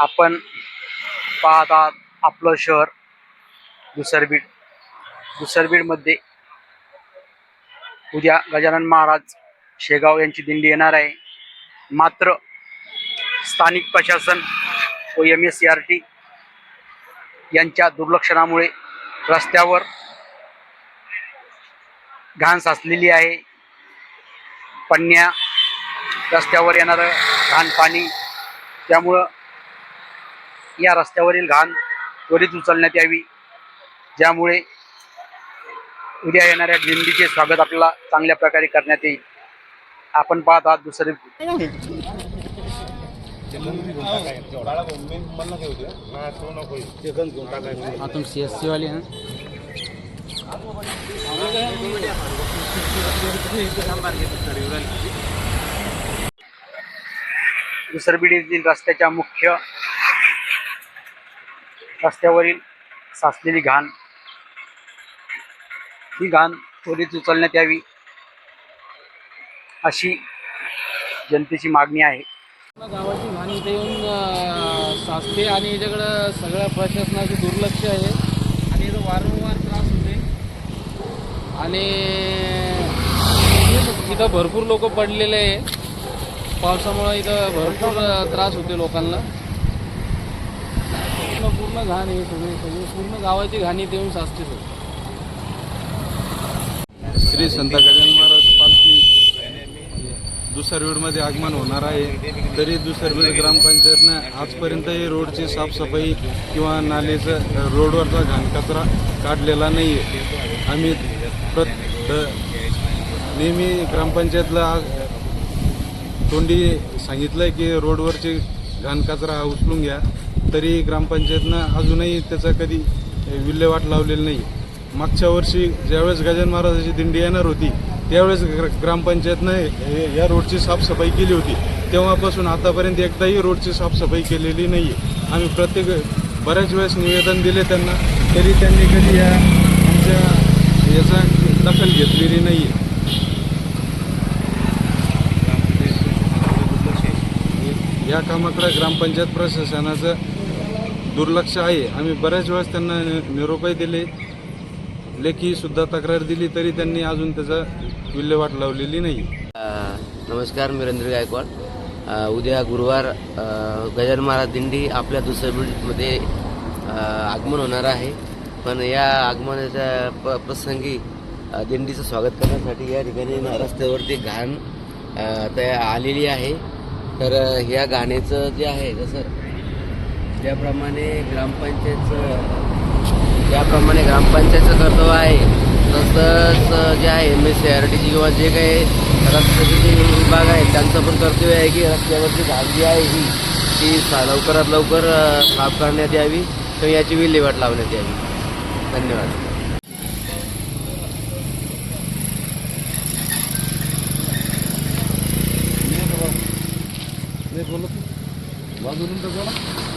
आपण पाहत आहात आपलं शहर दुसरबीड दुसरबीडमध्ये उद्या गजानन महाराज शेगाव यांची दिंडी येणार आहे. मात्र स्थानिक प्रशासन व M S C R T यांच्या दुर्लक्षणामुळे रस्त्यावर घाण साचलेली आहे. पन्न्या रस्त्यावर येणारं घाण पाणी त्यामुळं या रस्त्यावरील घाण त्वरित उचलण्यात यावी. ज्यामुळे उद्या येणाऱ्या दिंडीचे स्वागत आपल्याला चांगल्या प्रकारे करण्यात येईल. आपण पाहत आहात दुसरे सी एस सी वाले दुसरबीड येथील रस्त्याच्या मुख्य रस्त्यावरील साचलेली घाण. ही घाण त्वरित उचलण्यात यावी अशी जनतेची मागणी आहे. गावाची घाण इथे येऊन साचते आणि याच्याकडं सगळ्या प्रशासनाचं दुर्लक्ष आहे. आणि इथं वारंवार त्रास होते आणि इथं भरपूर लोक पडलेले आहे. पावसामुळं इथं भरपूर त्रास होते लोकांना. पूर्ण पूर्ण घाण आहे सगळे सगळे पूर्ण गावाची घाणी देऊन साचते सर श्री संत गजानन महाराज पालखी दुसरवीडमध्ये आगमन होणार आहे. तरी दुसरवीड ग्रामपंचायतनं आजपर्यंत हे रोडची साफसफाई किंवा नालेचं रोडवरचा घाण कचरा काढलेला नाही आहे आम्ही प्रत नेहमी ग्रामपंचायतला तोंडी सांगितलं की रोडवरची घाण कचरा उचलून घ्या. तरी ग्रामपंचायतनं अजूनही त्याचा कधी विल्हेवाट लावलेली नाही. मागच्या वर्षी ज्यावेळेस गजानन महाराजाची दिंडी येणार होती त्यावेळेस ग्रामपंचायतनं या रोडची साफसफाई केली होती. तेव्हापासून आतापर्यंत एकदाही रोडची साफसफाई केलेली नाही. आहे आम्ही प्रत्येक बऱ्याच वेळेस निवेदन दिले त्यांना तरी त्यांनी कधी या आमच्या याचा दखल घेतलेली नाही. आहे या कामाकडे ग्रामपंचायत प्रशासनाचं दुर्लक्ष आहे. आम्ही बऱ्याच वेळेस त्यांना नि- निरोपही दिले. लेखीसुद्धा तक्रार दिली तरी त्यांनी अजून त्याचा विल्हेवाट लावलेली नाही. नमस्कार मी रंद्र गायकवाड. उद्या गुरुवार गजान महाराज दिंडी आपल्या दुसऱ्या बिल्डमध्ये आगमन होणार आहे. पण या आगमनाच्या प प्रसंगी दिंडीचं स्वागत करण्यासाठी या ठिकाणी रस्त्यावरती घाण तया आलेली आहे. तर ह्या गाण्याचं जे आहे जसं ज्याप्रमाणे ग्रामपंचायतचं ज्याप्रमाणे ग्रामपंचायतचं कर्तव्य आहे तसंच जे आहे M S C R T C किंवा जे काही रस्त्याचे जे विभाग आहेत त्यांचं पण कर्तव्य आहे की रस्त्यावरची घाण जी आहे ही ती सा- लवकरात लवकर साफ करण्यात यावी. किंवा याची विल्हेवाट लावण्यात यावी. धन्यवाद. बाजूला तर बोला.